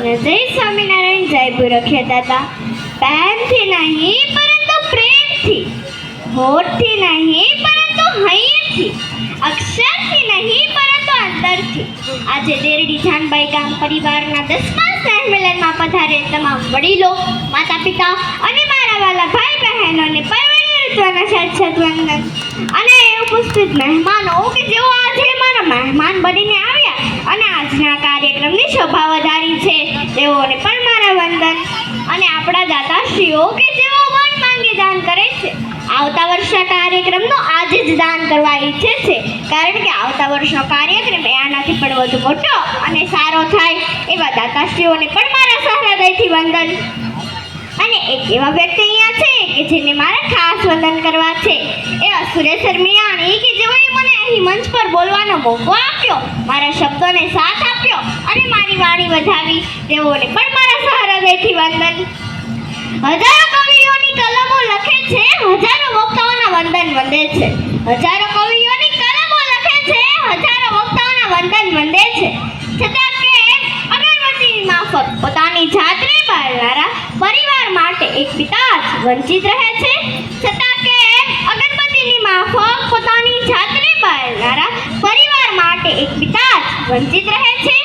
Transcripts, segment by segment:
જય સ્વામિનારાયણ જય ગુરખ્ય દાદા પેરથી નહીં, પરંતુ પ્રેમથી, હોઠથી નહીં, પરંતુ હૈયેથી, અક્ષરથી નહીં, પરંતુ અંતરથી. આજે દેરડી જાનબાઈ ગામ પરિવારના દસમા સ્નેહ મિલનમાં પધારે તમામ વડીલો માતા પિતા અને મારા વાલા ભાઈ બહેનોને પરવડી ઋતુના સાક્ષાત વંદન. અને ઉપસ્થિત મહેમાનો કે જેઓ આજે મારા મહેમાન બનીને આવ્યા અને આજના કાર્યક્રમની શોભા દાતાશ્રીઓ કે જેઓ મન માંગે દાન કરે છે. આવતા વર્ષના કાર્યક્રમનો આજે જ દાન કરવા ઈચ્છે છે. કારણ કે આવતા વર્ષનો કાર્યક્રમ એ આનાથી પણ વધુ મોટો અને સારો થાય એવા દાતાશ્રીઓને પણ મારા સહૃદયથી વંદન. અને એક એવા વ્યક્તિ અહીંયા છે કે જેને મારે ખાસ વંદન કરવા છે. એવા સુરેશ મિયાણી કે જેઓએ મને અહીં મંચ પર બોલવાનો મોકો આપ્યો, મારા શબ્દોને સાથ આપ્યો અને મારી વાણી વધાવી, તેઓને પણ મારા સહૃદયથી વંદન. હજારો કવિઓની કલમો લખે છે, હજારો વક્તાઓના વંદન વંદે છે. હજારો કવિઓની કલમો લખે છે, હજારો વક્તાઓના વંદન વંદે છે. છતાં કે અગરબત્તીની માફક પોતાની જાતને પાળનારા પરિવાર માટે એક પિતા વંચિત રહે છે. છતાં કે અગરબત્તીની માફક પોતાની જાતને પાળનારા પરિવાર માટે એક પિતા વંચિત રહે છે.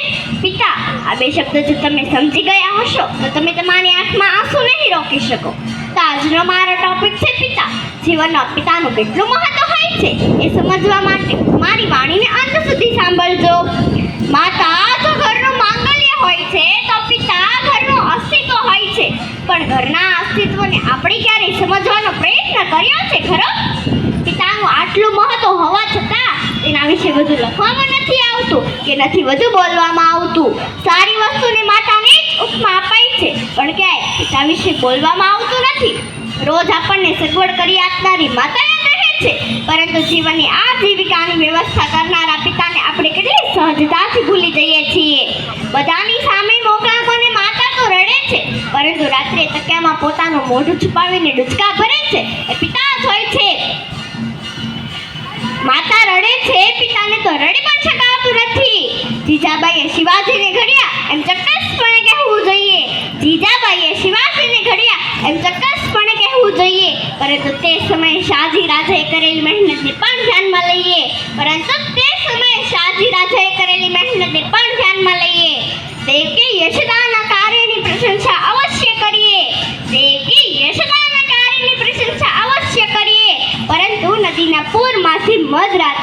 પિતા, આ બે શબ્દ જો તમે સમજી ગયા હશો, તો તમે તમારી આંખમાં આંસુ નહીં રોકી શકો. તો આજનો મારો ટોપિક છે પિતા. જીવનમાં પિતાનું કેટલું મહત્વ હોય છે એ સમજવા માટે મારી વાણીને અંત સુધી સાંભળજો. માતા જો ઘરનું માંગલ્ય હોય છે, તો પિતા ઘરનું અસ્તિત્વ હોય છે. પણ ઘરના અસ્તિત્વને આપણે ક્યારેય સમજવાનો પ્રયત્ન કર્યો છે ખરો? પિતાનું આટલું મહત્વ હોવા છતાં તેના વિશે વધુ લખવામાં નથી આવતું કે નથી વધુ બોલવામાં આવતું. સારી વસ્તુને માતાને જ ઉપમા અપાય છે. પણ ક્યાંય પિતા વિશે બોલવામાં આવતું નથી. રોજ આપણને સગવડ કરી આપનારી માતા યાદ રહે છે. પરંતુ જીવનની આ જીવિકાની વ્યવસ્થા કરનારા પિતાને આપણે કેટલી સહજતાથી ભૂલી જઈએ છીએ. બધાની સામે મોકળા મને માતા તો રડે છે. પરંતુ રાત્રે તકિયામાં પોતાનું મોઢું છુપાવીને ડુચકા ભરે છે. એ પિતા જ હોય છે. માતા રડે છે, પિતાને તો રડી પણ શકાતું નથી. જીજાબાઈએ શિવાજીને ઘડ્યા, એમ ચોક્કસપણે કહેવું જોઈએ. જીજાબાઈએ શિવાજીને ઘડ્યા, એમ ચોક્કસપણે કહેવું જોઈએ. પરંતુ તે સમયે શાહજી રાજાએ કરેલી મહેનતને પણ ધ્યાનમાં લઈએ. પરંતુ તે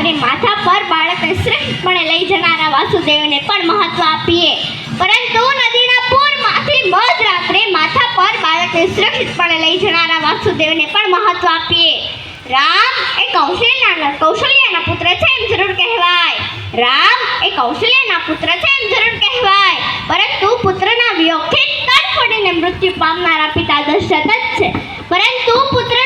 મધરાત્રે માથા પર બાળકને શ્રેષ્ઠપણે લઈ જનારા વાસુદેવને પણ મહત્વ આપીએ. પરંતુ નદીના પૂરમાંથી મધરાત્રે માથા પર બાળકને સુરક્ષિતપણે લઈ જનારા વાસુદેવને પણ મહત્વ આપીએ. રામ એ કૌશલ્યાના કૌશલ્યાના પુત્ર છે એમ જરૂર કહેવાય. રામ એ કૌશલ્યાના પુત્ર છે એમ જરૂર કહેવાય. પરંતુ પુત્રના વિયોગથી તડફડીને મૃત્યુ પામનારા પિતા દશરથ છે. પરંતુ તડફડીને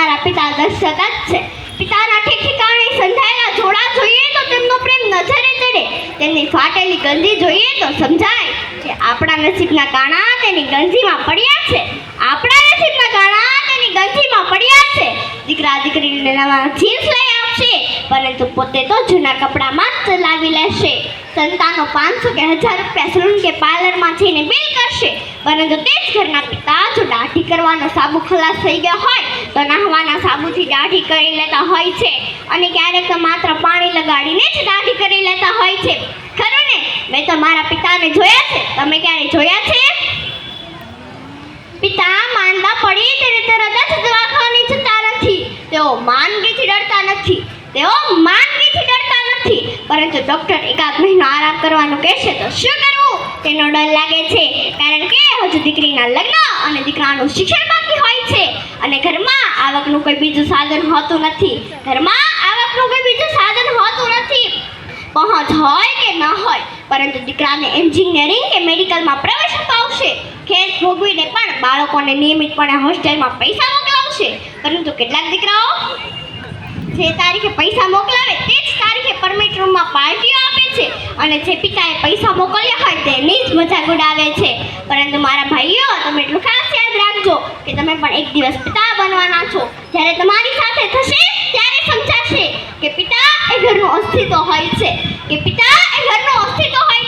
મૃત્યુ પિતા જ છે. પિતાના ઠીક ઠિકાણે સંધાયેલા જોડા જોઈએ તો તેમનો પ્રેમ નજરે ચડે. તેમની ફાટેલી ગંજી જોઈએ તો સમજાય કે આપણા નસીબના કાણા તેની ગંજીમાં પડ્યા છે. આપણા નસીબના કાણા ગંજીમાં પડ્યા છે. દીકરા દીકરીને નવા જીન્સ લઈ આપશે, પરંતુ પોતે તો જૂના કપડામાં જ ચલાવી લેશે. સંતાનો પાંચસો કે હજાર રૂપિયા સલૂન કે પાર્લરમાં જઈને બિલ કરશે. પરંતુ તે જ ઘરના પિતા જો દાઢી કરવાનો સાબુ ખલાસ થઈ ગયો હોય, તો નાહવાના સાબુથી દાઢી કરી લેતા હોય છે. અને ક્યારેક તો માત્ર પાણી લગાડીને જ દાઢી કરી લેતા હોય છે. ખરું ને? મેં તો મારા પિતાને જોયા છે. તમે ક્યારે જોયા છે? પિતા માંદા પડી ત્યારે તરત જ દવાખાને જતા નથી. તેઓ માંદગીથી ડરતા નથી. તેઓ માંદગીથી ડરતા નથી. પરંતુ ડૉક્ટર એકાદ મહિનો આરામ કરવાનું કહેશે તો શું કરવું? તેનો ડર લાગે છે. કારણ કે હજુ દીકરીના લગ્ન અને દીકરાનું શિક્ષણ બાકી હોય છે. અને ઘરમાં આવકનું કોઈ બીજું સાધન હોતું નથી. ઘરમાં આવકનું કોઈ બીજું સાધન હોતું નથી. પહોંચ હોય કે ન હોય, પરંતુ દીકરાને એન્જિનિયરિંગ કે મેડિકલમાં પ્રવેશ અપાવશે. ખેત ભોગવીને પણ બાળકોને નિયમિતપણે હોસ્ટેલમાં પૈસા મોકલાવશે. પરંતુ કેટલાક દીકરાઓ જે તારીખે પૈસા મોકલાવે તે જ તારીખે પરમિટ રૂમમાં પાર્ટીઓ આપે છે અને જે પિતાએ પૈસા મોકલ્યા હોય તેની જ મજાક ઉડાવે છે. પરંતુ મારા ભાઈઓ, તમે એટલું ખાસ યાદ રાખજો કે તમે પણ એક દિવસ પિતા બનવાના છો. જ્યારે તમારી સાથે થશે, ત્યારે સમજાશે કે પિતા એ ઘરનું અસ્તિત્વ હોય છે. કે પિતા એ ઘરનું અસ્તિત્વ હોય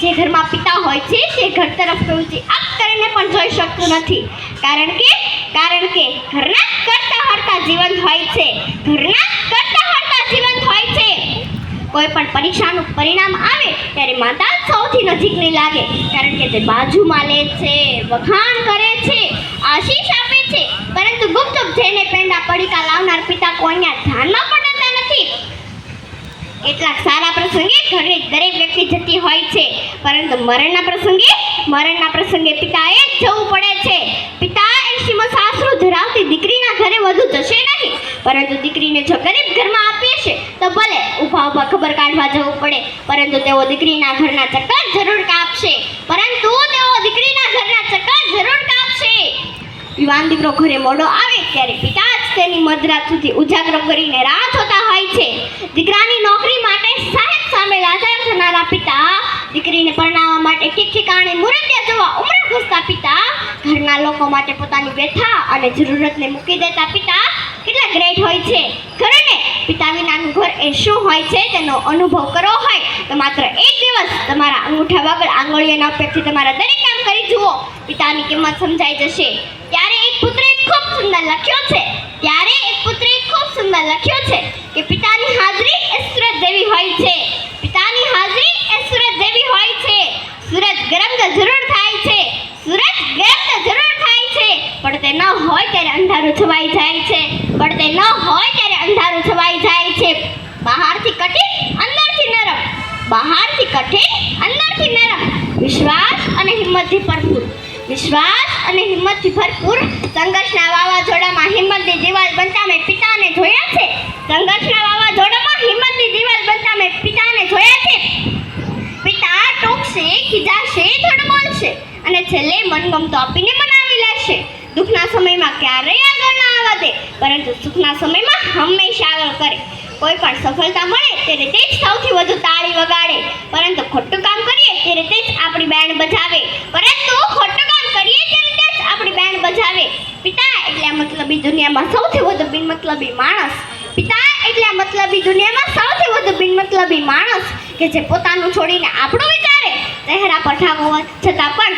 છે ઘરમાં પિતા હોય છે તે ઘર તરફ પ્રવૃત્તિ આપ કરીને પણ જોઈ શકતું નથી. કારણ કે કારણ કે ઘરના કરતા હરતા જીવંત હોય છે. ઘરના કરતા હરતા જીવંત હોય છે. કોઈ પણ પરીક્ષાનું પરિણામ આવે ત્યારે માતા સૌથી નજીકની લાગે. કારણ કે તે બાજુમાં લે છે, વખાણ કરે છે, આશીષ આપે છે. પરંતુ ગુપચુપ જઈને પેંડા પડીકા લાવનાર પિતા કોઈના ધ્યાનમાં પણ કેટલાક સારા પ્રસંગે ઘરે દરેક વ્યક્તિ જતી હોય છે. પરંતુ મરણના પ્રસંગે મરણના પ્રસંગે પિતાએ જવું પડે છે. પિતા એસીમાં સાસરો ધરાવતી દીકરીના ઘરે વધુ જશે નહીં. પરંતુ દીકરીને જો ગરીબ ઘરમાં આપીએ છે, તો ભલે ઊભા ઊભા ખબર કાઢવા જવું પડે. પરંતુ તેઓ દીકરીના ઘરના ચક્કર જરૂર કાપશે. પરંતુ તેઓ દીકરીના ઘરના ચક્કર જરૂર કાપશે. યુવાન દીકરો ઘરે મોડો આવે, ત્યારે પિતા જ તેની મધરાત સુધી ઉજાગરો કરીને રાહ જોતા હોય છે. દીકરાની નોકરી માટે સાહેબ થનારા પિતા દીકરીને પરણાવવા માટે ઠીક ઠીકાણે મુરતિયા જોવા ઉમરા ઘસતા પિતા ઘરના લોકો માટે પોતાની વ્યથા અને જરૂરતને મૂકી દેતા પિતા કેટલા ગ્રેટ હોય છે. ખરું ને પિતા વિનાનું ઘર એ શું હોય છે તેનો અનુભવ કરવો હોય તો માત્ર એક દિવસ તમારા અંગૂઠા વગર આંગળીઓના ઉપયોગથી તમારા દરેક કામ કરી જુઓ. પિતાની કિંમત સમજાઈ જશે. ત્યારે એક પુત્રે ખૂબ સુંદર લખ્યો છે. ત્યારે એક પુત્રે ખૂબ સુંદર લખ્યો છે કે પિતાની હાજરી સુરત દેવી હોય છે પિતાની હાજરી એ સૂરજ જેવી હોય છે સૂરજ ગરમ તો જરૂર થાય છે સૂરજ ગરમ તો જરૂર થાય છે પણ તે ન હોય ત્યારે અંધારું છવાઈ જાય છે. પણ તે ન હોય ત્યારે અંધારું છવાઈ જાય છે. બહારથી કઠિન અંદરથી નરમ. બહારથી કઠિન અંદરથી નરમ. વિશ્વાસ અને હિંમતથી ભરપૂર. વિશ્વાસ અને હિંમતથી ભરપૂર સંઘર્ષના વાવાઝોડામાં હિંમતની દિવાલ બનતા મેં પિતાને જોયા છે. સંઘર્ષના વાવાઝોડામાં હિંમતની દિવાલ બનતા મેં પિતાને જોયા છે. પિતા ટોકશે, ખીજાશે થોડું બોલશે અને છેલ્લે મનગમતો આપીને મનાવી લેશે. દુઃખના સમયમાં ક્યારેય આગળ ના આવવા દે પરંતુ સુખના સમયમાં હંમેશા આગળ કરે. કોઈ પણ સફળતા મળે ત્યારે તે જ સૌથી વધુ તાળી વગાડે. પરંતુ ખોટું કામ કરીએ, ત્યારે તે જ આપણી બેન્ડ બજાવે. પરંતુ ખોટું કામ કરીએ, ત્યારે તે જ આપણી બેન્ડ બજાવે. પિતા એટલે મતલબી દુનિયામાં સૌથી વધુ બિનમતલબી માણસ. પિતા એટલે મતલબી દુનિયામાં સૌથી વધુ બિનમતલબી માણસ કે જે પોતાનું છોડીને આપણું વિચારે. ચહેરા પર હોવા છતાં પણ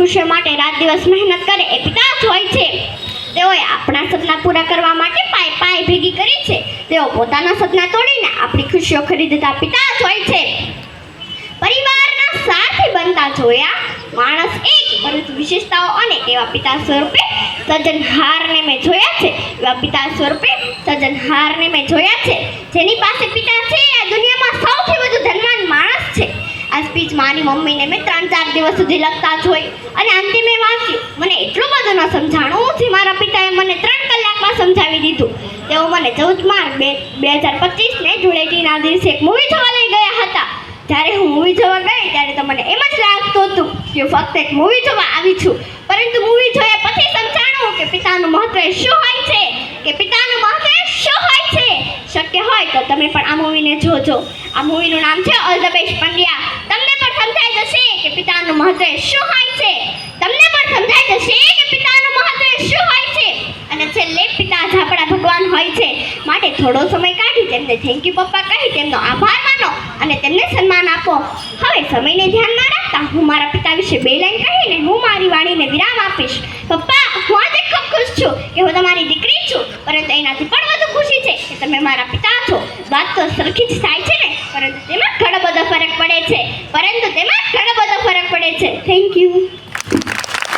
ખુશીઓ માટે રાત દિવસ મહેનત કરે એ પિતા જ હોય છે. તેઓએ આપણા સપના પૂરા કરવા માટે પાય પાય ભેગી કરી છે. તેઓ પોતાના સપના તોડીને આપણી ખુશીઓ ખરીદતા પિતા જ હોય છે. પરિવારના સાથી બનતા જોયા માણસ એક પરંતુ વિશેષતાઓ અને એવા પિતા સ્વરૂપે સજનહારને મેં જોયા છે. એવા પિતા સ્વરૂપે સજનહારને મેં જોયા છે. જેની પાસે પિતા છે, આ દુનિયામાં સૌથી વધુ ધનવાન માણસ છે. આ સ્પીચ મારી મમ્મીને મેં ત્રણ ચાર દિવસ સુધી લખતા જોઈ અને અંતે મેં વાંચ્યું મને એટલું બધું ન સમજાણું. જે મારા પિતાએ મને ત્રણ કલાકમાં સમજાવી દીધું. તેઓ મને ચૌદ માર્ચ બે બે હજાર પચીસને ધૂળેટીના દિવસે એક મૂવી જોવા લઈ ગયા હતા. જ્યારે હું મૂવી જોવા ગઈ ત્યારે તો મને એમ જ લાગતું હતું કે હું ફક્ત એક મૂવી જોવા આવી છું. પરંતુ મૂવી જોયા પછી સમજાણું કે પિતાનું મહત્વ શું હોય છે? કે પિતાનું મહત્વ શું હોય છે? શક્ય હોય તો તમે પણ આ મૂવીને જોજો. આ મૂવીનું નામ છે ઓલ ધ બેસ્ટ પંડ્યા તમને પણ સમજાઈ જશે કે પિતાનું મહત્વ શું હોય છે? તમને પણ સમજાય જશે કે પિતાનું મહત્વ શું હોય છે? અને છેલ્લે પિતા આપણા ભગવાન હોય છે માટે થોડો સમય કાઢી તેમને થેન્ક યુ પપ્પા કહી તેમનો આભાર માનો અને તેમને સન્માન આપો. હવે સમયને ધ્યાનમાં રાખતા હું મારા પિતા વિશે બે લાઈન કહીને હું મારી વાણીને વિરામ આપીશ. પપ્પા, હું આજે ખૂબ ખુશ છું કે હું તમારી દીકરી છું, પરંતુ એનાથી પણ વધુ ખુશી છે કે તમે મારા પિતા છો. વાત તો સરખી જ થાય છે ને, પરંતુ તેમાં ઘણો બધો ફરક પડે છે. પરંતુ તેમાં ઘણો બધો પડે છે. થેન્ક યુ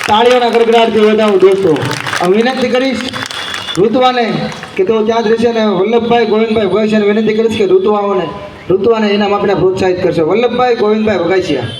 તાળીઓના ગડગડાટથી વધાવું દોસ્તો હું વિનંતી કરીશ ઋતુવાને કે તેઓ ત્યાં જ રહેશે અને વલ્લભભાઈ ગોવિંદભાઈ વગાસિયાને વિનંતી કરીશ કે ઋતુવાઓને, ઋતુવાને એના આપણે પ્રોત્સાહિત કરશે. વલ્લભભાઈ ગોવિંદભાઈ વગાસિયા